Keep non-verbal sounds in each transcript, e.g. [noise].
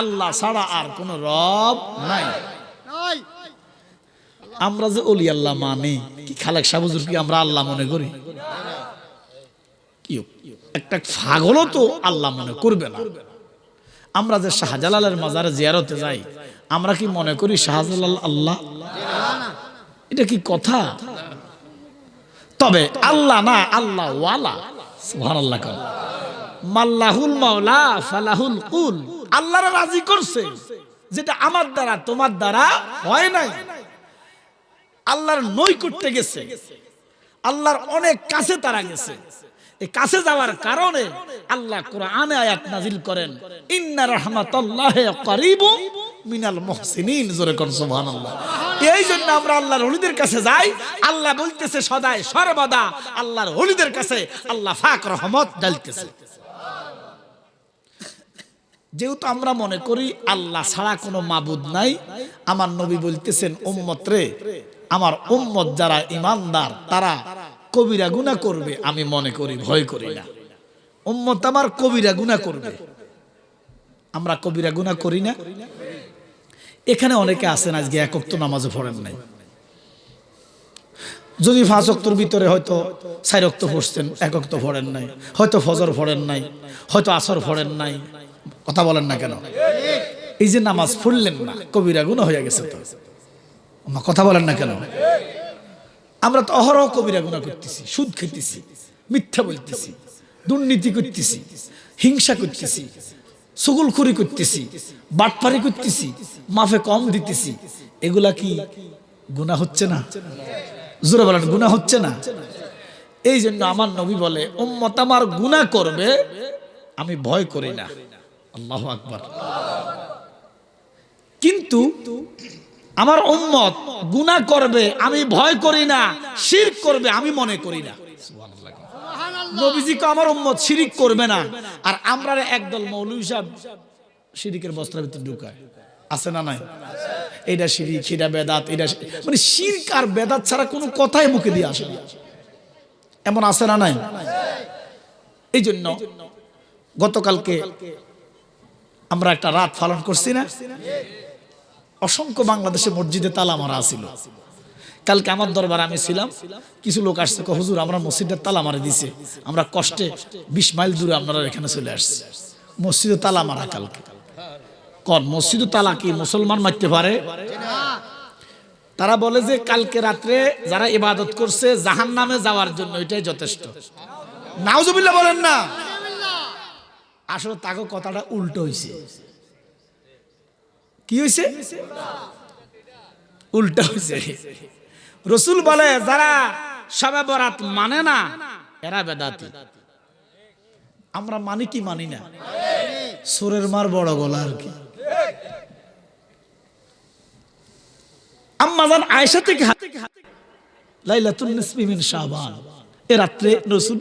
আল্লাহ ছাড়া আর কোন রব নাই। আমরা যে অলি আল্লাহ মানি, কি খালেক সাবুজুর কি আমরা আল্লাহ মনে করি? একটা ছাগলও তো আল্লাহ মনে করবে না। আমরা যে শাহজালালের মাজারে জিয়ারতে যাই, আমরা কি মনে করি শাহজালাল আল্লাহ? এটা কি কথা? তবে আল্লাহ না আল্লাহ ওয়ালা সুবহানাল্লাহ মাল্লাহুল মাওলা, ফালাহুল কুল। আল্লাহর রাজি করছে যেটা আমার দ্বারা, তোমার দ্বারা হয় নাই। আল্লাহর নই করতে গেছে। আল্লাহর অনেক কাছে তারা গেছে। এই কাছে যাওয়ার কারণে আল্লাহ কোরআনে আয়াত নাজিল করেন, ইন্না রাহমাতাল্লাহি করিবু মিনাল মুহসিনিন জোরে কোন সুবহানাল্লাহ। এই জন্য আমরা আল্লাহর ওলিদের কাছে যাই, আল্লাহ বলতেছে সদাই সর্বদা আল্লাহর ওলিদের কাছে আল্লাহ ফাক রহমত ডালতেছে যেহেতু আমরা মনে করি আল্লাহ ছাড়া কোনো মাবুদ নাই, আমার নবী বলতেছেন, উম্মত রে, আমার উম্মত যারা ইমানদার, তারা কবিরা গুণা করবে। আমি মনে করি, ভয় করি না। উম্মত আমার কবিরা গুণা করবে। আমরা কবিরা গুণা করি না। এখানে অনেকে আছেন, আজকে একক তো নামাজও পড়েন নাই। যদি পাঁচ ভিতরে হয়তো অক্ত পড়ছেন একক তো পড়েন নাই, হয়তো ফজর পড়েন নাই, হয়তো আসর পড়েন নাই কথা বলেন না কেন? এই যে নামাজ পড়লেন না, কবিরা গুণ হয়ে গেছে তো। কথা বলেন না কেন? আমরা তো অহরহ কবিরা গুণা করতেছি, সুদ খেতেছি, মিথ্যা বলতেছি, দুর্নীতি করতেছি, হিংসা করতেছি, সুগুলখুরি করতেছি, বাটপারি করতেছি, মাফে কম দিতেছি, এগুলা কি গুণা হচ্ছে না? জোরে বলেন, গুণা হচ্ছে না? এই জন্য আমার নবী বলে, উম্মত আমার গুণা করবে, আমি ভয় করি না। আল্লাহ আকবার। কিন্তু আমার উম্মত গুনাহ করবে আমি ভয় করি না শির করবে আমি মনে করি না। নবীজিকে আমার উম্মত শিরিক করবে না। আর আমরা একদল মৌলভী সাহেব শিরিকের বস্ত্রের ভিতরে ঢুকায়। আছে না নাই? এটা শিরিক সেটা বেদাত এটা মানে শিরক আর বেদাত ছাড়া কোনো কথাই মুখে দিয়ে আসে না। এমন আছে না নাই? এই জন্য গতকালকে আমরা একটা রাত পালন করছি না। অসংখ্য বাংলাদেশে মসজিদে তালা মারা ছিল কালকে আমার দরবার আমি ছিলাম, কিছু লোক আসছে হুজুর, আমরা মসজিদের তালা মারা দিছে। আমরা কষ্টে বিশ মাইল দূরে আপনারা এখানে চলে আসছি। মসজিদে তালা মারা কালকে। কন, মসজিদে তালা কি মুসলমান মারতে পারে? তারা বলে যে কালকে রাত্রে যারা ইবাদত করছে জাহান নামে যাওয়ার জন্য এটাই যথেষ্ট। নাউজুবিল্লাহ বলেন না। আসলে তাকে কথাটা উল্টো হয়েছে কি হয়েছে উল্টা হয়েছে রসুল বলে, যারা সবে বরাত মানে না, এরা বেদাতি। আমরা মানি কি মানি না? সুরের মার বড় গলা আর কি। আম্মাজান আয়েশা থেকে হাতে লাইলাতুল নিসফি মিন শাবান। এ রাত্রে রসুল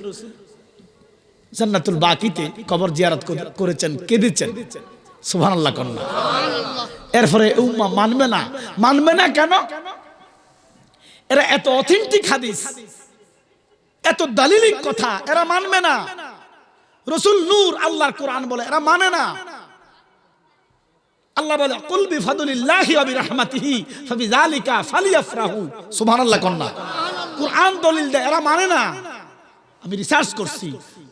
জান্নাতুল বাকিতে কবর জিয়ারত করে- করেছেন, কেঁদেছেন। সুবহানাল্লাহ কন্যা এরপরে উম্মা মানবে না। মানবে না কেন? এরা এত অথেন্টিক হাদিস, এত দালিলিক কথা, এরা মানবে না। রসুল নূর আল্লাহর কোরআন বলে, এরা মানে না। আল্লাহ বলে, কুল বিফাদুলিল্লাহি ওয়া বিরহমাতিহি, ফাবিযালিকা ফালিয়াফরাহু। সুবহানাল্লাহ কন্না কোরআন দলিল দেয়, এরা মানে না। আমি রিসার্চ করছি।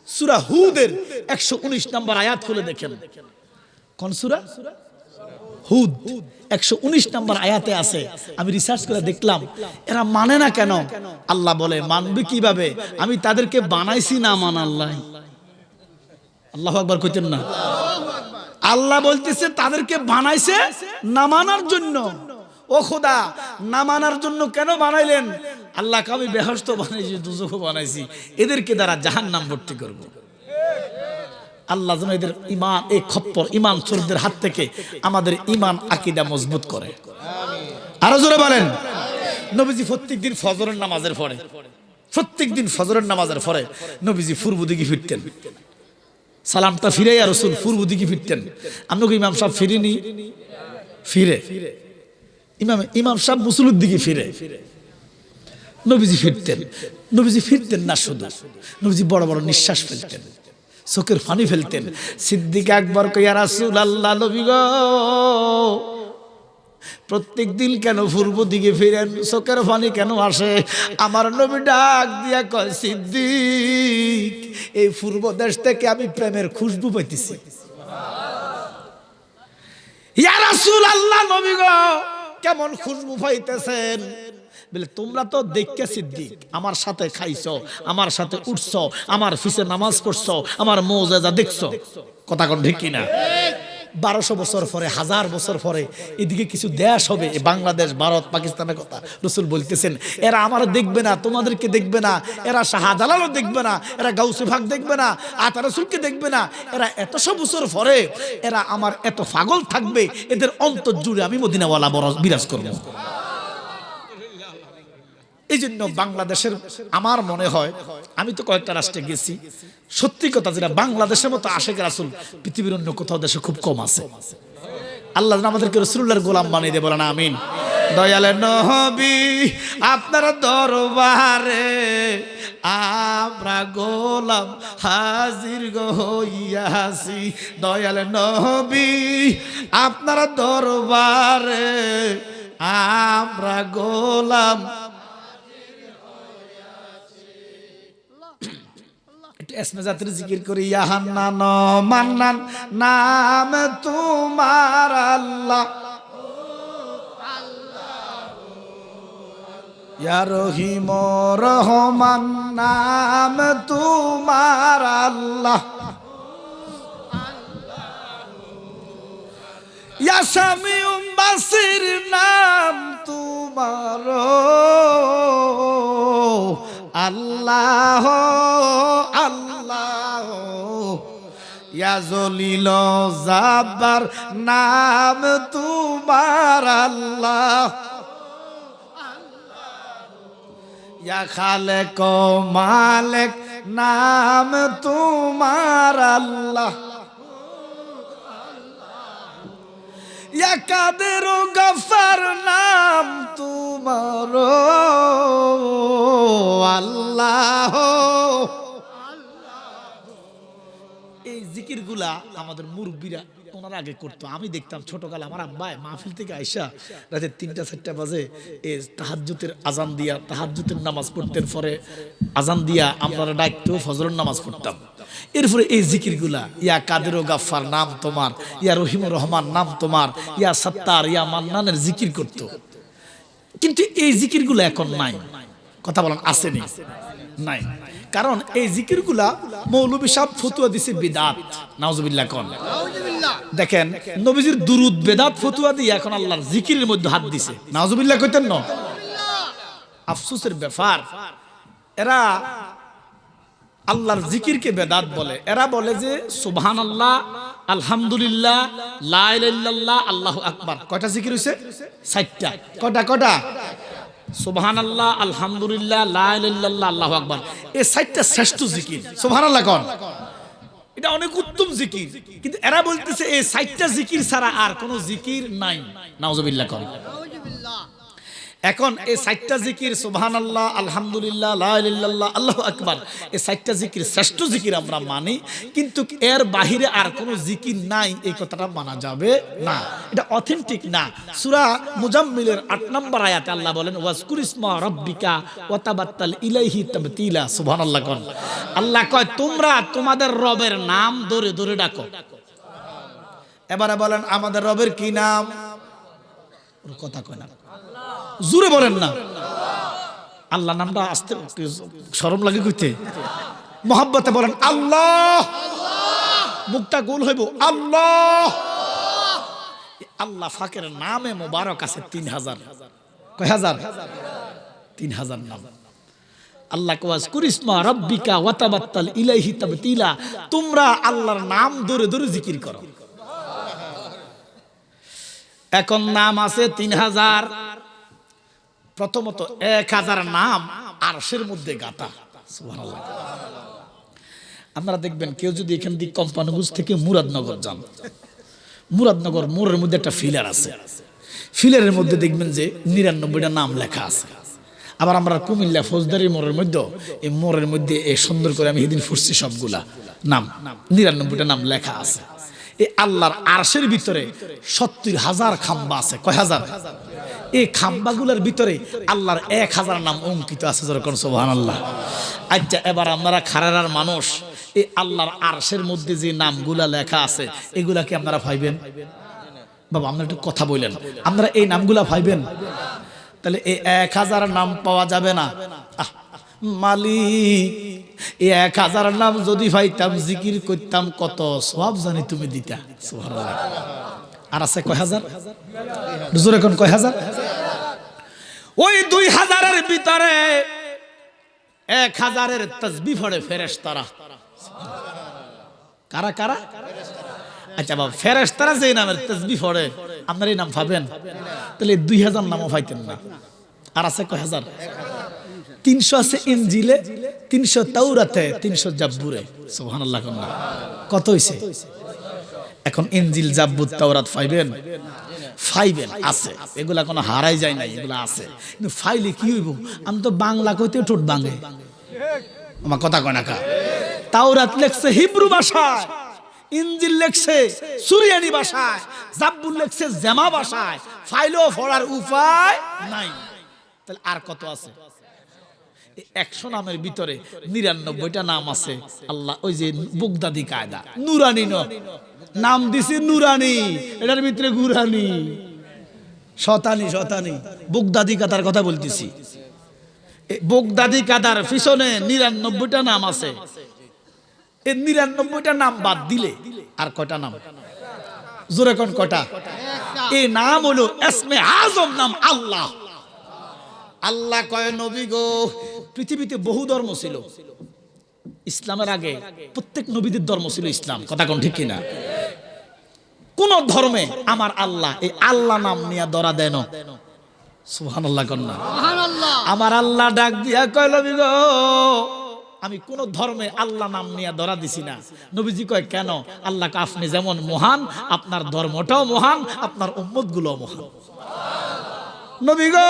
সুরা হুদের 119 নম্বর আয়াত খুলে দেখেন। কোন সূরা? হুদ। একশো উনিশ নম্বর আয়াতে আছে। আমি রিসার্চ করে দেখলাম, এরা মানে না কেন? আল্লাহ বলে, মানবে কীভাবে? আমি তাদেরকে বানাইছি না মান আল্লাহ। আল্লাহ একবার কইতেন না। আল্লাহ বলতেছে, তাদেরকে বানাইছে না মানার জন্য। ও খোদা না মানার জন্য কেন বানাইলেন? আল্লাহকে আমি বেহস্ত বানাইছি দুজকও বানাইছি। এদেরকে দ্বারা জাহান নাম ভর্তি করব। আল্লাহ যেন এদের ইমান এই খপ্পর ইমান চোরদের হাত থেকে আমাদের ইমান আকিদা মজবুত করে। আরও জোরে বলেন। নবীজি প্রত্যেক দিন ফজরের নামাজের পরে, প্রত্যেক দিন ফজরের নামাজের পরে নবীজি পূর্ব দিকে ফিরতেন। সালামটা ফিরে আর রসুল পূর্ব দিকে ফিরতেন। আপনাকে ইমাম সাহেব ফিরিনি? ফিরে। ইমাম ইমাম সাহেব মুসুলুর দিকে ফিরে। নবীজি ফিরতেন। নবীজি ফিরতেন না শুধু। নবীজি বড় বড় নিঃশ্বাস ফেলতেন। চোখের ফানি ফেলতেন। সিদ্দিক আকবর কইয়া রাসূল আল্লাহ নবী প্রত্যেক দিন কেন পূর্ব দিকে ফিরেন? চোখের ফানি কেন আসে? আমার নবী ডাক দিয়া কয়, সিদ্দিক, এই পূর্ব দেশ থেকে আমি প্রেমের খুশবু পাইতেছি। ইয়া রাসূল আল্লাহ নবী গো। কেমন খুশবু পাইতেছেন? বলে, তোমরা তো দেখকে সিদ্দিক, আমার সাথে খাইছ, আমার সাথে উঠছো, আমার ফিসে নামাজ পড়ছো, আমার মৌজাজা দেখছ। কথা কোন ঠিক কিনা? বারোশো বছর পরে, হাজার বছর পরে এদিকে কিছু দেশ হবে বাংলাদেশ, ভারত পাকিস্তানের কথা রসুল বলতেছেন। এরা আমার দেখবে না, তোমাদেরকে দেখবে না, এরা শাহজালালও দেখবে না, এরা গাউসে ভাগ দেখবে না, আতা রসুলকে দেখবে না। এরা এতশো বছর পরে, এরা আমার এত পাগল থাকবে, এদের অন্তর জুড়ে আমি মদিনাওয়ালা বিরাজ করব। এই জন্য বাংলাদেশের আমার মনে হয়, আমি তো কয়েকটা রাষ্ট্রে গেছি, সত্যি কথা যেটা বাংলাদেশের মতো আশেখ রাসুল, পৃথিবীর অন্য কোথাও দেশে খুব কম আছে। আল্লাহ আমাদেরকে রসুল্লার গোলাম বানিয়ে দেয় না আমিন। দয়ালে নহবি আপনার দরবারে আমরা গোলাম হাজির গো হইয়াছি দয়ালে নহবি আপনার দরবারে আমরা গোলাম এসমে জাতির জিকির করি ইয়াহান্নান মান্নান, নাম তোমার আল্লাহ। রহিম রহমান, নাম তোমার আল্লাহ। ইয়া সামিউম বাসির, নাম তোমার আল্লাহ আল্লাহ। ইয়া জলিল জাবার নাম তোমার আল্লাহ। ইয়া খালেক মালেক নাম তোমার আল্লাহ। ইয়া কাদের গফার নাম তোমার আল্লাহ। এই জিকিরগুলা আমাদের মুরব্বীরা ওনারা আগে করতো। আমি দেখতাম ছোটকাল আমার আব্বাই মাহফিল থেকে আইসা রাতে তিনটা, চারটা বাজে এ তাহাজ্জুতের আজান দিয়া তাহাজ্জুতের নামাজ পড়তেন পরে আজান দিয়া আমরা ডাকতো, ফজরের নামাজ পড়তাম। এরপরে এই জিকিরগুলা, ইয়া কাদের গাফার নাম তোমার, ইয়া রহিমুর রহমান নাম তোমার, ইয়া সত্তার, ইয়া মান্নানের জিকির করত। কিন্তু এই জিকিরগুলো এখন নাই। কথা বলেন আসেনি নাই। কারণ এই জিকিরগুলা মৌলবী সাহেব ফতুয়া দিছে বিদাত। নাউজুবিল্লাহ কোন। দেখেন নবীজির দুরুদ বেদাত ফতুয়া দিয়ে এখন আল্লাহর জিকিরের মধ্যে হাত দিছে। নাউজুবিল্লাহ কইতেন না? আফসোসের ব্যাপার এরা আল্লাহর জিকিরকে বেদাত বলে। এরা বলে যে সুবহান আল্লাহ আলহামদুলিল্লাহ লাইল্লাহ আল্লাহ আকবার। কয়টা জিকির হয়েছে ষাটটা কটা কটা সুবহান আল্লাহ আলহামদুলিল্লাহ লাইল্লাহ আল্লাহ আকবর। এই সাইটটা শ্রেষ্ঠ জিকির। সোভান আল্লাহ কন। এটা অনেক উত্তম জিকির। কিন্তু এরা বলতেছে এই সাইটটা জিকির ছাড়া আর কোনো জিকির নাই। নাওজবিল্লা কন। এখন এই সাইটটা জিকির সুবহান আল্লাহ আলহামদুলিল্লাহ লাহ আল্লাহ আকবার। এই সাইটটা জিকির শ্রেষ্ঠ জিকির আমরা মানি কিন্তু এর বাহিরে আর কোনো জিকির নাই এই কথাটা মানা যাবে না। এটা অথেন্টিক না। সুরা মুজাম্মিলের আট নম্বর আয়াতে আল্লাহ বলেন ওয়াজকুর ইসমা রব্বিকা ওয়াতাবাত্তাল ইলাইহি তাবতিলা সুবহানাল্লাহ কোন। আল্লাহ কয় তোমরা তোমাদের রবের নাম ধরে ধরে ডাকো। এবারে বলেন আমাদের রবের কি নাম? কথা কয় না। জুড়ে বলেন না। আল্লাহ নামটা আসতে সরম লাগে কইতে। মোহাব্বতে বলেন, আল্লাহ। মুখটা গোল হইব, আল্লাহ। আল্লাহ ফাকের নামে মোবারক আছে তিন হাজার। কয় হাজার? তিন হাজার নাম। আল্লাহ কোয়াজ কুরিসমা রব্বিকা ওয়াতাবাত্তাল ইলাইহি তাবতিলা। তোমরা আল্লাহর নাম ধরে ধরে জিকির করো। এখন নাম আছে তিন হাজার। প্রথমত এক হাজার নাম আরশের মধ্যে গাতা। আপনারা দেখবেন কেউ যদি এখান দিয়ে কোম্পানিগঞ্জ থেকে মুরাদনগর যান, মুরাদনগর মোড়ের মধ্যে একটা ফিলার আছে। ফিলারের মধ্যে দেখবেন যে নিরানব্বইটা নাম লেখা আছে। আবার আমরা কুমিল্লা ফৌজদারি মোড়ের মধ্যে, এই মোড়ের মধ্যে এই সুন্দর করে আমি সেদিন ফুটছি সবগুলা নাম, নিরানব্বইটা নাম লেখা আছে। এই আল্লাহর আরশের ভিতরে সত্তর হাজার খাম্বা আছে। কয় হাজার? এই খাম্বাগুলোর ভিতরে আল্লাহর এক হাজার নাম অঙ্কিত আছে যেরকম সোহান আল্লাহ আচ্ছা এবার আপনারা খারার মানুষ, এই আল্লাহর আরশের মধ্যে যে নামগুলা লেখা আছে, এগুলা কি আপনারা ভাইবেন? বাবা, আপনারা একটু কথা বললেন আপনারা এই নামগুলা ভাইবেন? তাহলে এই এক হাজার নাম পাওয়া যাবে না। মালিক, এই এক হাজার নাম যদি পাইতাম জিকির করতাম, কত সব জানি তুমি দিতা। আর আছে কয় হাজার? জোরে কোন কয় হাজার? ওই দুই হাজারের ভিতরে এক হাজারের তসবি ফড়ে ফেরেস তারা কারা কারা? আচ্ছা বাবা ফেরেস তারা যে নামের তসবি ফড়ে আপনার এই নাম পাবেন তাহলে দুই হাজার নামও পাইতেন না। আর আছে কয় হাজার? তিনশো আছে ইনজিলে, তিনশো তাওরাতে, তিনশো জাব্বুরে। সুবহানাল্লাহ কন্যা। কত হইছে? এখন ইনজিল জাব্বুর তাওরাত পাইবেন ফাইবেন আছে। এগুলা কোনো হারাই যায় না এগুলা আছে। কিন্তু ফাইলে কি হইব? আমি তো বাংলা কইতে ঠোঁট বাঙে আমার কথা কয় না কা? তাওরাত লেখছে হিব্রু ভাষায়, ইনজিল লেখছে সুরিয়ানি ভাষায় জাব্বুর লেখছে জেমা ভাষায়। ফাইলও পড়ার উপায় নাই। তাহলে আর কত আছে? একশো নামের ভিতরে নিরানব্বইটা নাম আছে। আল্লাহ, ওই যে বুগদাদি কায়দা, নুরানি নাম দিছি নুরানি, এটার ভিতরে গুরানি শতানি শতানি বুগদাদি কাদার কথা বলতেছি। এই বুগদাদি কাদার পিছনে নিরানব্বইটা নাম আছে। এই নিরানব্বইটা নাম বাদ দিলে আর কটা নাম? জোরে কোন কটা এই নাম হলো এসমে আজম নাম আল্লাহ। আল্লাহ কয়, নবী গো, পৃথিবীতে বহু ধর্ম ছিল। ইসলামের আগে প্রত্যেক নবীদের ধর্ম ছিল ইসলাম। কথা কোন ঠিক কিনা? কোন ধর্মে আমার আল্লাহ এই আল্লাহ নাম নিয়ে ধরা দেন কন্যা আমার আল্লাহ ডাক দিয়া কয় নবী গো আমি কোন ধর্মে আল্লাহ নাম নিয়ে ধরা দিছি না। নবীজি কয় কেন? আল্লাহ আপনি যেমন মহান আপনার ধর্মটাও মহান আপনার উম্মতগুলো মহান। নবী গো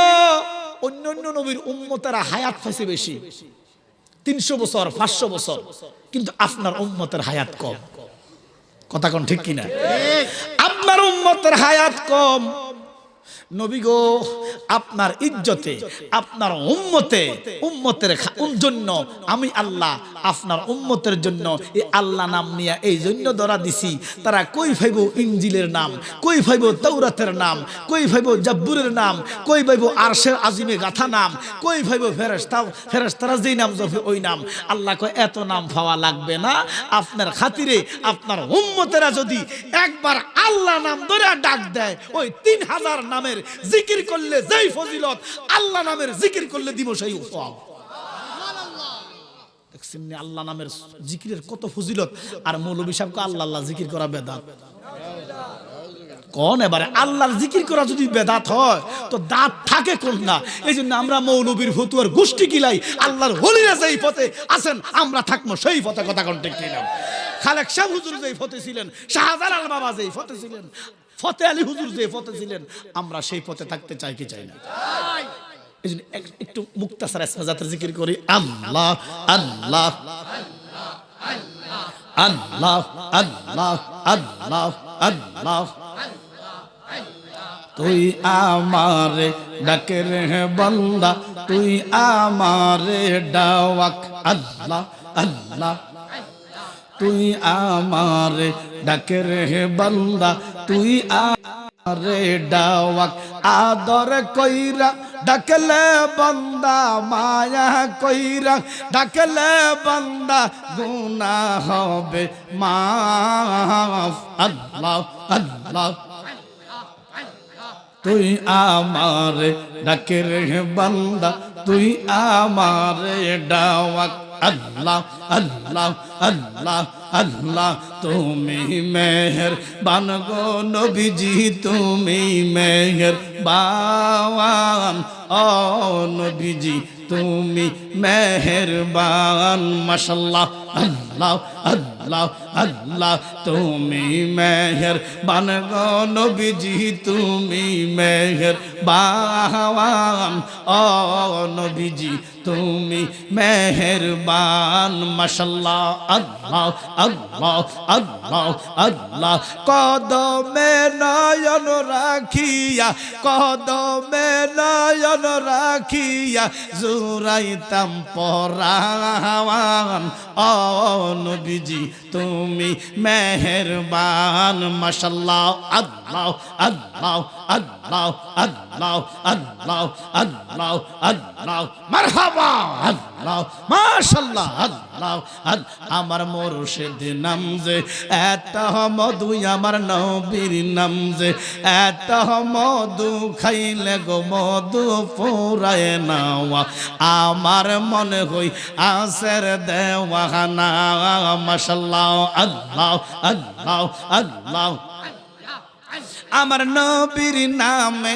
অন্য অন্য নবীর উম্মতেরা হায়াত পাইছে বেশি। তিনশো বছর পাঁচশো বছর। কিন্তু আপনার উম্মতের হায়াত কম। কথা কোন ঠিক কিনা? আপনার উম্মতের হায়াত কম। নবী গো আপনার ইজ্জতে, আপনার উম্মতে, উম্মতের জন্য আমি আল্লাহ, আপনার উম্মতের জন্য এই আল্লাহ নাম নিয়ে এই জন্য ধরা দিছি। তারা কই ভাইব ইঞ্জিলের নাম, কই ভাইব তৌরাতের নাম, কই ভাইব জাব্বুরের নাম, কই ভাইব আরশের আজিমে গাথা নাম, কই ভাইব ফেরেস্তা ফেরেস্তারা যেই নাম জপে ওই নাম। আল্লাহ কয়, এত নাম পাওয়া লাগবে না। আপনার খাতিরে, আপনার উম্মতেরা যদি একবার আল্লাহ নাম ধরে ডাক দেয়, ওই তিন হাজার নামের জিকির করলে যেই ফজিলত। আল্লাহ নামের জিকির করলে দিব সেই সওয়াব। আল্লাহ নামের জিকিরের কত ফজিলত। আর মৌলবী সাহেবকে আল্লাহ আল্লাহ জিকির করা বেদাত। কোন এবারে আল্লাহর জিকির করা যদি বেদাত হয়, তো দাঁত থাকে কোন না? এই জন্য আমরা মৌলবীর ফতুয়ার গোষ্ঠী কিলাই আল্লাহর হলিরা যেই পথে আছেন, আমরা থাকব সেই পথে, কথা কোন ঠিক কিলাম খালেক শাহ হুজুর যেই ফতে ছিলেন, শাহজালাল বাবা যেই ফতে ছিলেন ফতে আলী হুজুর যে পথে ছিলেন, আমরা সেই পথে থাকতে চাই কি চাই না? একটু মুক্তাসার জাতের জিকির করি, আল্লাহ আল্লাহ আল্লাহ আল্লাহ আল্লাহ আল্লাহ। তুই আমারে ডাকের বন্দা, তুই আমারে ডাওয়াক, আল্লাহ আল্লাহ। তুই আমার আমারে ডাকের বন্দা, তুই আরে ডাওয়াক। আদর কইরা ডাকলে বন্দা, মায়া কইরা ডাকলে বন্দা গুনা হবে, মাফ। আল্লাহ আল্লাহ। তুই আমারে ডাকের বান্দা, তুই আমারে ডাওয়াক। আল্লাহ আল্লাহ আল্লাহ আল্লাহ, তুমি মেহের বানগো নবীজি, তুমি মেহের বাওয়ান ও নবীজি, তুমি মেহের বান মাশাল্লাহ। আল্লাহ আল্লাহ আল্লাহ, তুমি মেহের বান নবীজি, তুমি মেহের বান ও নবীজি, তুমি মেহেরবান মাশাল্লাহ, আল্লাহ আল্লাহ আল্লাহ আল্লাহ। কদমে নয়ন রাখিয়া, কদমে নয়ন রাখিয়া, জুরাইতাম পরাওয়ান ও নবীজি তুমি মেহেরবান মাশাল্লাহ আল্লাহ আল্লাহ আল্লাহ আল্লাহ আল্লাহ আল্লাহ আল্লাহ। মারহাবা, আল্লাহ, মাশাল্লাহ, আল্লাহ আমার মুর্শিদ নাম যে, এত মধু আমার নবীর নাম যে, এত মধু খাইলে গো মধু পুরায় নাওয়া। আমার মনে হই আসের দেওয়ানা, মাশাল্লাহ, আল্লাহ আল্লাহ আল্লাহ। আমার নবীর নামে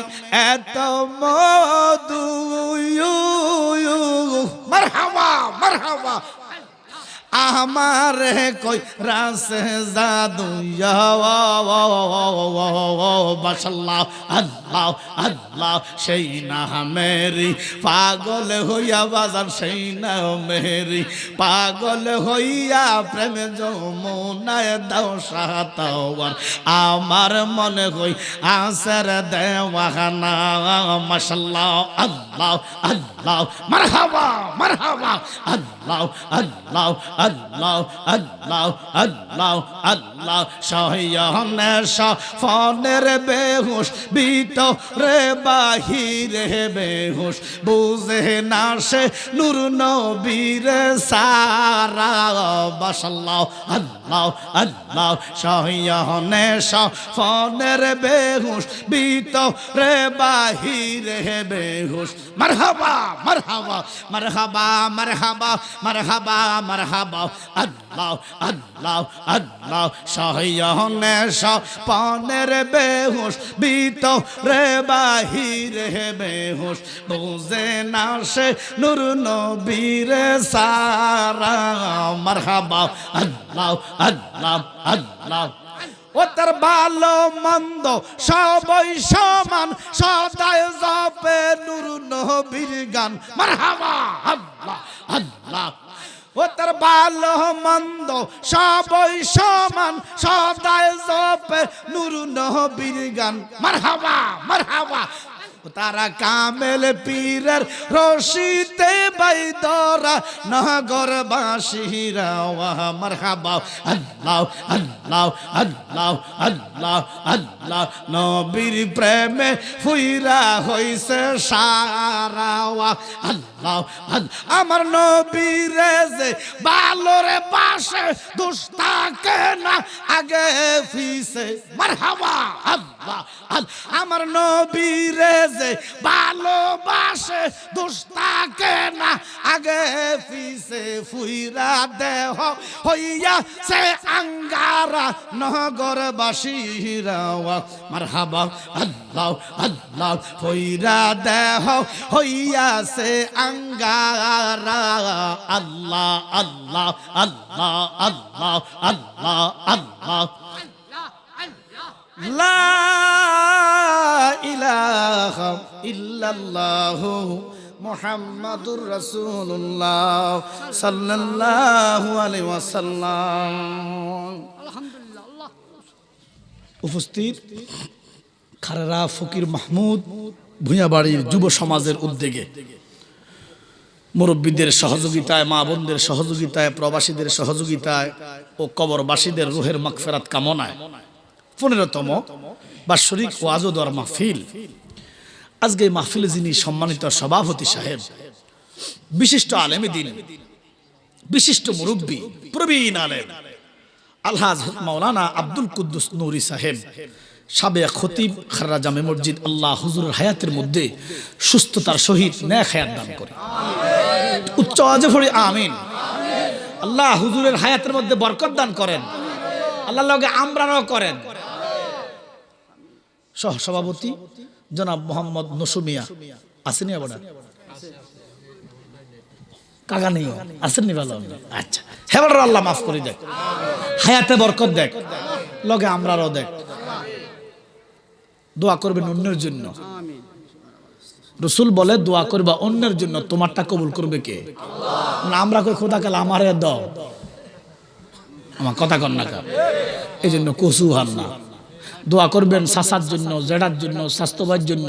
এত মধু মারহাবা মারহাবা। আমার কই রাসে জাদু বাসাল্লাহ আল্লাহ আল্লাহ সেই না মেরি পাগল হইয়া বাজার সেই না মেরি পাগল হইয়া প্রেম যমুনায় দাও সাতাওয়ার আমার মনে হই আসর দেওয়ানা মাশাল্লাহ আল্লাহ আল্লাহ মারহাবা মারহাবা আল্লাহ আল্লাহ আল্লাহ আল্লাহ আল্লাহ আল্লাহ। সহয়নে সফনের বেহুশ বিত রে বাহিরে বেহুশ। বুঝে না সে নূর নবীর সারা। বাসাল্লাহ আল্লাহ আল্লাহ। সহয়নে সফনের বেহুশ বিত রে বাহিরে বেহুশ। মারহাবা মারহাবা মারহাবা মারহাবা মারহাবা মারহাবা। আল্লাহ আল্লাহ আল্লাহ সহয়নে সপনের বেহুশ বিত রে বাহিরে বেহুশ। বুঝে না সে নূর নবীর সারা। মারহাবা, আল্লাহ আল্লাহ আল্লাহ। ও তার ভালো মন্দ, সবই সমান। সদায় জপে নুর নবীর গান। মারহাবা, আল্লাহ আল্লাহ। ও ভালো মন্দ, সবই সমান সদায় জপে নুর নবীর গান। মারহাবা মারহাবা। তারা কামেল পীরের রশিতে বাইদরা নগর বাসিরা মারহাবা, আল্লাহ আল্লাহ আল্লাহ আল্লাহ আল্লাহ। নবীর প্রেমে ফুইরা হইছে সারাওয়া। আল্লাহ আমার নবীরে যে বালোরে পাশে দুস্তাকে না, আগে ফিসে। মারহাবা, আল্লাহ আমার নবীরে যে ভালোবাসে দুস্তাকে না, আগে ফিসে ফুইরা দেহ হইয়া সে আঙ্গারা নগরবাসীরা। মারহাবা, আল্লাহ আল্লাহ ফুইরা দেহ হইয়া সে আঙ্গারা। আল্লাহ আল্লাহ আল্লাহ আল্লাহ আল্লাহ আল্লাহ। লা ইলাহা ইল্লাল্লাহ মুহাম্মাদুর রাসূলুল্লাহ সাল্লাল্লাহু আলাইহি ওয়াসাল্লাম। উপস্থিত? খারেরা ফকির মাহমুদ ভূঁয়াবাড়ির যুব সমাজের উদ্যোগে। মুরব্বীদের সহযোগিতায়, মা বোনদের সহযোগিতায়, প্রবাসীদের সহযোগিতায় ও কবরবাসীদের রুহের মাগফেরাত কামনায় পনেরোতম বাৎসরিক ওয়াজদর মাহফিল। আজকে মাহফিলে যিনি সম্মানিত সভাপতি সাহেব, বিশিষ্ট আলেমী দিন, বিশিষ্ট মুরব্বী, প্রবীণ আলেম, আলহাজ মাওলানা আব্দুল কুদ্দুস নুরি সাহেব সাবে খতিব খাররা জামে মসজিদ আল্লাহ হুজুরের হায়াতের মধ্যে সুস্থতার সহিত ন্যাক হায়াত দান করে। উচ্চ আজে পড়ি আমিন। আল্লাহ হুজুরের হায়াতের মধ্যে বরকত দান করেন। আল্লাহ লগে আমরাও করেন। সহ সভাপতি জনাব মোহাম্মদ নসুমিয়া, আসেনি আবার? কাকা নেই আসেন নি ভালো? আচ্ছা। হেবার আল্লাহ মাফ করে দেখ। হায়াতে বরকত দেখ। লগে আমরারও দেখ। দোয়া করবেন অন্যের জন্য। রসুল বলে, দোয়া করবা অন্যের জন্য, তোমারটা কবুল করবে কে? মানে আমরা কই, খোদা কাল আমারে দাও। আমার কথা কর না। এই জন্য কসু হার না। দোয়া করবেন সাসার জন্য জেডার জন্য স্বাস্থ্যবার জন্য,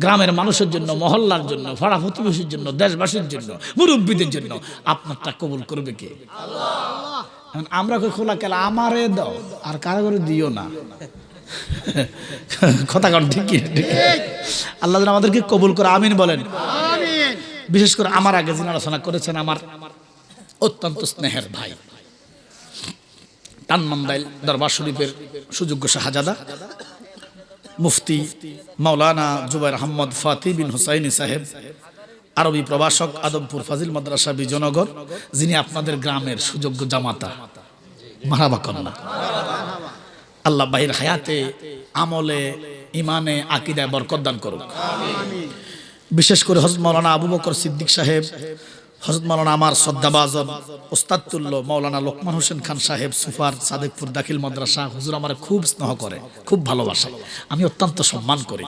গ্রামের মানুষের জন্য, মহল্লার জন্য ভাড়া প্রতিবেশীর জন্য, দেশবাসীর জন্য, মুরব্বীদের জন্য। আপনারটা কবুল করবে কে? আমরা কই খোলা কেলা আমারে দাও? আর কারও দিও না। [laughs] কথা ঠিকই ঠিক আল্লাহ যেন আমাদেরকে কবুল করে, আমিন বলেন। বিশেষ করে আমার আগে যিনি আলোচনা করেছেন আমার অত্যন্ত স্নেহের ভাই টানমান্দাইল দরবার শরীফের সুযোগ্য শাহজাদা, মুফতি মাওলানা জুবাইর আহমদ ফাতি বিন হুসাইনি সাহেব, আরবি প্রভাষক, আদমপুর ফাজিল মাদ্রাসা বিজনগর, যিনি আপনাদের গ্রামের সুযোগ্য জামাতা। মারাবা কন্যা। আল্লাহ বাহির হায়াতে আমলে ইমানে আকিদায় বরকত দান করুক। বিশেষ করে হজরত মৌলানা আবু বকর সিদ্দিক সাহেব হজরত মৌলানা আমার শ্রদ্ধাবাজন ওস্তাদতুল্য মৌলানা লোকমান হোসেন খান সাহেব সুফার সাদেকপুর দাখিল মাদ্রাসা হুজুর আমার খুব স্নেহ করে খুব ভালোবাসে। আমি অত্যন্ত সম্মান করি।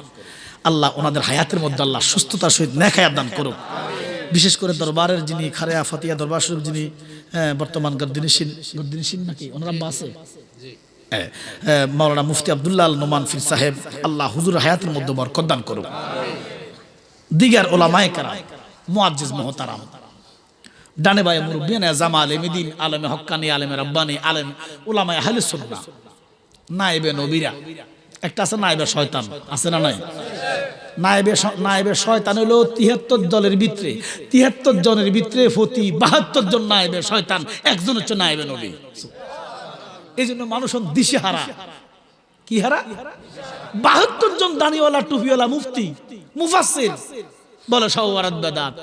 আল্লাহ ওনাদের হায়াতের মধ্যে আল্লাহ সুস্থতার সহিত নেখায়াত দান করুক। বিশেষ করে দরবারের যিনি খারেয়া ফাতিয়া দরবার শরীফ যিনি হ্যাঁ, বর্তমান গদ্দিনিসিন গদ্দিনিসিন নাকি? ওনারা হ্যাঁ, হ্যাঁ, মাওলানা মুফতি আবদুল্লাহ নোমান ফির সাহেব, আল্লাহ হুজুর হায়াতের মধ্যে বরকত দান করুক। দিগার ওলামায়ে কারাম, মুআজ্জিজ মুহতারাম, ডানে বায়ে মুরব্বিয়ান জামা আলেম দিন আলেমে হক্কানি, আলেমে রব্বানি, আলেম ওলামায়ে আহলে সুন্নাহ, নায়েবে নবীরা, একটা আছে নায়েবে শয়তান, আছে না নাই? নায়েবে শ- নায়েবে শয়তান হলো তিহাত্তর দলের ভিতরে, তিহাত্তর জনের ভিতরে ফতি বাহাত্তর জন নায়েবে শয়তান, একজন হচ্ছে নায়েবে নবী। এই জন্য মানুষ দিশে হারা কি হারা? বাহাত্তর জন দানিওয়ালা টুপিওয়ালা মুফতি, মুফাসসির। বলে সওয়ারাত বেদাত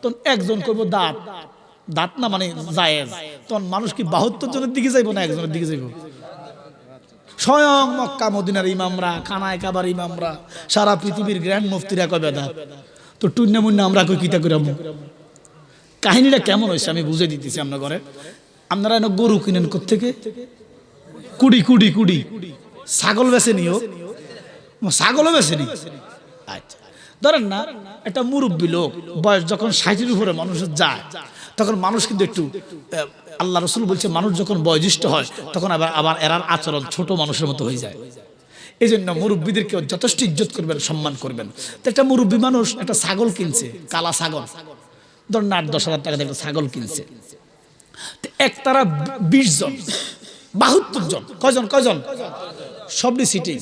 তখন একজন করব দাঁত। দাঁত না মানে জায়েজ। তখন মানুষ কি বাহাত্তর জনের দিকে যাইব না একজনের দিকে যাইব? স্বয়ং মক্কা মদিনার ইমামরা, খানায় কাবার ইমামরা, সারা পৃথিবীর গ্র্যান্ড মুফতিরা কয় বেদাত তো টুন্না মুন্না আমরা কই কিতা করে কাহিনীটা কেমন হয়েছে আমি বুঝে দিতেছি আপনার ঘরে। আপনারা এনে গরু কিনেন থেকে কুড়ি কুড়ি কুড়ি। ছাগল বেছে নিও। ছাগলও বেছে নি আচ্ছা। ধরেন না, একটা মুরব্বী লোক, বয়স যখন ষাটের উপরে মানুষের যায়, তখন মানুষ কিন্তু একটু আল্লাহ রসুল বলছে, মানুষ যখন বয়োজ্যেষ্ঠ হয়, তখন আবার আবার এরার আচরণ ছোট মানুষের মতো হয়ে যায়। এই জন্য মুরব্বীদেরকে যথেষ্ট ইজ্জত করবেন, সম্মান করবেন। তো একটা মুরব্বী মানুষ একটা ছাগল কিনছে, কালা ছাগল। ধরেন না আট, দশ হাজার টাকা দিয়ে একটা ছাগল কিনছে। তো একতারা বিশ জন, বাহাত্তর জন, কয়জন কয়জন? সবটি সিটিং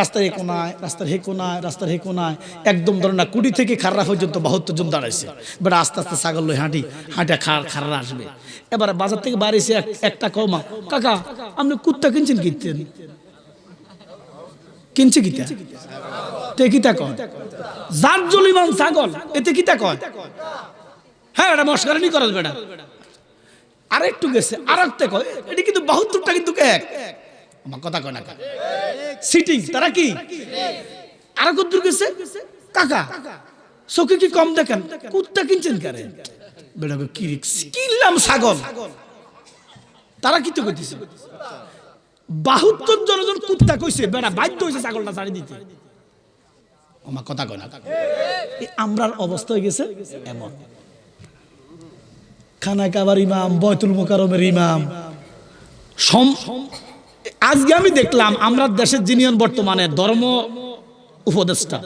রাস্তার এ কোনায়, রাস্তার হে কোনায়, রাস্তার হে কোনায়, একদম ধরেন না কুড়ি থেকে খাররা পর্যন্ত বাহাত্তর জন দাঁড়াইছে। এবার আস্তে আস্তে ছাগল লই হাঁটি, হাঁটা খার, খাররা আসবে। এবার বাজার থেকে বাড়িছে একটা কমা কাকা, আপনি কুত্তা কিনছেন কিনতেন কিনছে কিতা তে? কিতা কয়? যার ছাগল, এতে কিতা কয়? হ্যাঁ এটা মস্কারানি করাস বেটা আর একটু গেছে আর একটা কয়, এটি কিন্তু বাহাত্তরটা কিন্তু এক। আমার কথা কয় না সিটিং তারা কি? আর কত গেছে? কাকা, চোখে কি কম দেখেন? কুত্তা কিনছেন কারে? বেটা কি কিনলাম ছাগল? তারা কি তো করতেছে বাহাত্তর জনজন কুত্তা কইছে বেড়া বাধ্য হয়েছে ছাগলটা ছাড়ি দিতে। আমার কথা কয় না আমরার অবস্থা হয়ে গেছে এমন। খানা কাবার ইমাম, বয়তুল মোকারমের ইমাম। সম আজকে আমি দেখলাম আমরা দেশের যিনি বর্তমানে ধর্ম উপদেষ্টা।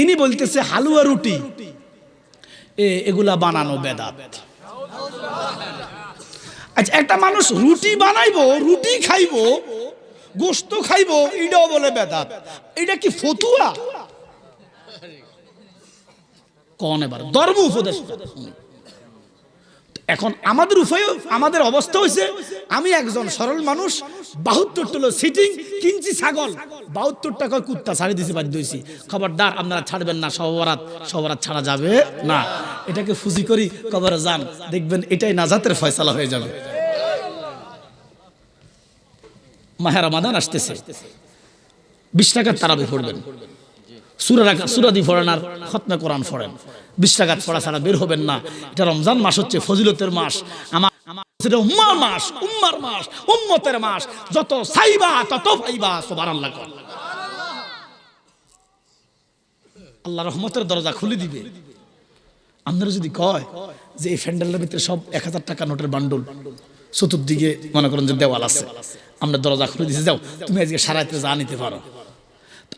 ইনি বলতেছে, হালুয়া রুটি এগুলা বানানো বেদাত। আচ্ছা একটা মানুষ রুটি বানাইবো, রুটি খাইবো, গোস্ত খাইবো, এটাও বলে বেদাত। এটা কি ফতুয়া? কন এবার, ধর্ম উপদেষ্টা। এখন আমাদের উপায় আমাদের অবস্থা হয়েছে আমি একজন সরল মানুষ, বাহাত্তর টুলো সিটিং কিনছি ছাগল। বাহাত্তর টাকা কুত্তা ছাড়ি দিয়েছি বাধ্য হয়েছি খবরদার, আপনারা ছাড়বেন না সবরাত সবরাত ছাড়া যাবে না। এটাকে ফুজি করি, কবরে যান। দেখবেন এটাই নাজাতের ফয়সালা হয়ে যাবে। মাহের রমাদান আসতেছে। বিশ টাকার তারাবি পড়বেন। আর কোরআন পড়েন বিশ টাকা ছাড়া বের হবেন না। এটা রমজান মাস হচ্ছে ফজিলতের মাস। আমার আমার আল্লাহ রহমতের দরজা খুলে দিবে। আপনারা যদি কয় যে এই ফ্যান্ডেলের ভিতরে সব এক হাজার টাকা নোটের বান্ডুল, চতুর্দিকে মনে করেন যে দেওয়াল আছে। আমরা দরজা খুলে দিতে যাও, তুমি আজকে সারাইতে যা নিতে পারো।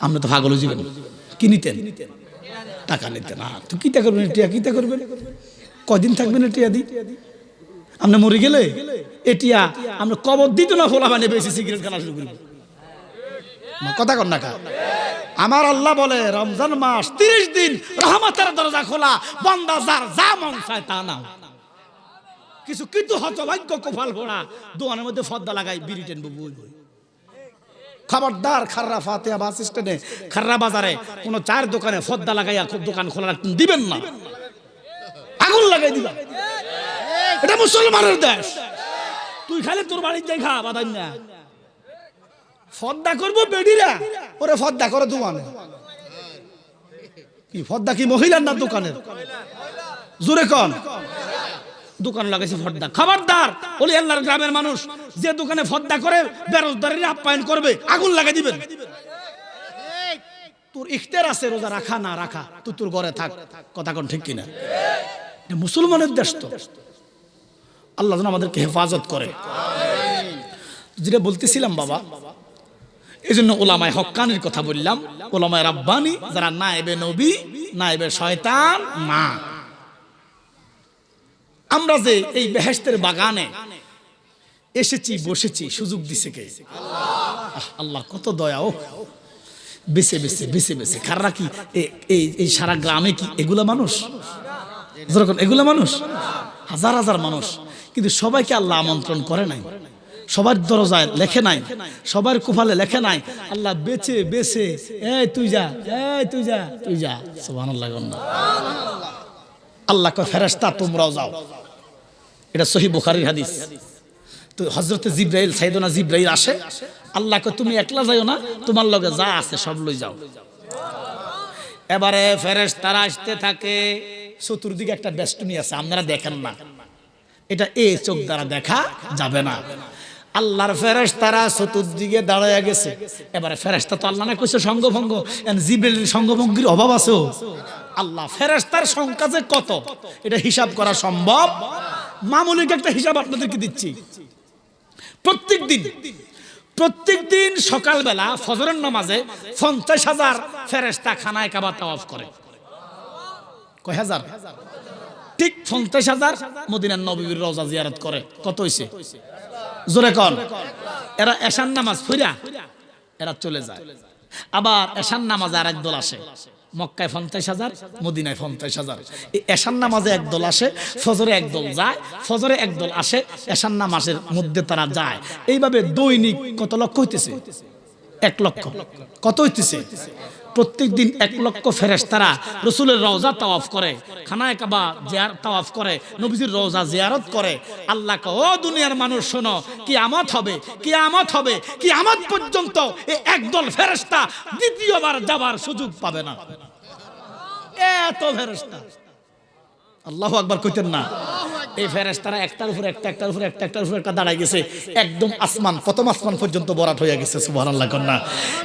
আমরা তো ভাগল জীবন। কি নিতেন? টাকা নিতেন। না তো কিতা করবেন? টিয়া কিতা করবেন? কদিন থাকবেন টিয়া দি? আপনি মরে গেলে এটিয়া আমরা কবর দিত না ফোলা বানিয়ে বেশি সিগারেট খানা শুরু করব কথা কর না কা আমার আল্লাহ বলে, রমজান মাস তিরিশ দিন রহমতের দরজা খোলা, বান্দা যার যা মন চায় তা নাও। কিছু কিন্তু হতভাগ্য কপাল ভোড়া দোকানের মধ্যে ফদ্দা লাগাই বিরিটেন বই বই। খবরদার খাররা ফাতেহা বাস স্ট্যান্ডে, খাররা বাজারে কোনো চার দোকানে ফদ্দা লাগাইয়া খুব দোকান খোলা দিবেন না। আগুন লাগাই দিবা এটা মুসলমানের দেশ। তুই খালি তোর বাড়ির যাই খা, বাদাম না। ফদ্দা করব বেডিরা। ওরে ফদ্দা করে দোকানে কি, ফদ্দা কি মহিলার না দোকানের? জোরে কন। দোকান লাগাইছে ফর্দা। খবরদার, ওলি আল্লাহর গ্রামের মানুষ, যে দোকানে ফর্দা করে, বেরোজগারের আপ্যায়ন করবে, আগুন লাগাই দিবেন। তোর ইখতিয়ার আছে, রোজা রাখা না রাখা, তুই তোর ঘরে থাক। কথা কোন ঠিক কিনা? এটা মুসলমানের দেশ তো। আল্লাহ যেন আমাদেরকে হেফাজত করে। যেটা বলতেছিলাম বাবা এই জন্য ওলামায় হক্কানির কথা বললাম। ওলামায় রাব্বানি, যারা নায়েবে নবী, নায়েবে শয়তান না আমরা যে এই বেহেস্তের বাগানে এসেছি, বসেছি, সুযোগ দিছে কে? আল্লাহ। কত দয়া ও বেছে বেছে বেছে বেছে। কাররা কি? এই সারা গ্রামে কি এগুলা মানুষ? এগুলা মানুষ? হাজার হাজার মানুষ। কিন্তু সবাইকে আল্লাহ আমন্ত্রণ করে নাই। সবার দরজায় লেখে নাই। সবার কুফালে লেখে নাই। আল্লাহ বেছে বেছে। এই, তুই যা, এই, তুই যা তুই যা। সুবহানাল্লাহ গন্না আল্লাহ কয়, ফেরেশতা, তোমরাও যাও। এটা সহি বুখারীর হাদিস। তো হজরতে জিব্রাইল, সাইদনা জিব্রাইল আসে। আল্লাহ কয়, তুমি একলা যাইও না, তোমার লগে যা আছে সব লই যাও। এবারে ফেরেশ তারা আসতে থাকে। চতুর্দিকে একটা বেষ্টনী আছে, আপনারা দেখেন না। এটা এ চোখ দ্বারা দেখা যাবে না। আল্লাহর ফেরেশ তারা চতুর্দিকে দাঁড়ায় গেছে। এবারে ফেরেশতা তো আল্লাহ না কইছে, সঙ্গভঙ্গ। জিবের সঙ্গভঙ্গির অভাব আছে আল্লাহ, ফেরেশতার সংখ্যা যে কত, এটা হিসাব করা সম্ভব? মামুলিক একটা হিসাব আপনাদেরকে দিচ্ছি। প্রত্যেক দিন প্রত্যেক দিন সকালবেলা ফজরের নামাজে পঞ্চাশ হাজার ফেরেস্তা খানায় কাবা তাওয়াফ করে। কয় হাজার? ঠিক পঞ্চাশ হাজার মদিনার নবীর রোজা জিয়ারত করে। কত হইছে? জোরে কন। এরা এশান নামাজ ফিরা এরা চলে যায়। আবার এশান নামাজ আর এক দল আসে। মক্কায় পঞ্চাশ হাজার, মদিনায় পঞ্চাশ হাজার। এই এশান নামাজে একদল আসে, ফজরে একদল যায়, ফজরে একদল আসে এশান নামাজের মধ্যে তারা যায়। এইভাবে দৈনিক কত লক্ষ হইতেছে? এক লক্ষ। কত হইতেছে? প্রত্যেক দিন এক লক্ষ ফেরেশতারা রসুলের রওজা তাওয়াফ করে, খানায় কাবা জিয়ার, তাওয়াফ করে, নবীজির রওজা জিয়ারত করে। আল্লাহ ও দুনিয়ার মানুষ, শোনো কি আমত হবে কি আমত হবে কি আমত পর্যন্ত এই একদল ফেরেশতা দ্বিতীয়বার যাবার সুযোগ পাবে না। এত ফেরেশতা। আল্লাহ আকবার কইতেন না, এই ফেরেশতারা একটার উপর একটা, একটার উপর একটা, একটার উপর একটা দাঁড়ায় গেছে, একদম আসমান, প্রথম আসমান পর্যন্ত বরাট হয়ে গেছে, সুবহানাল্লাহ কন্যা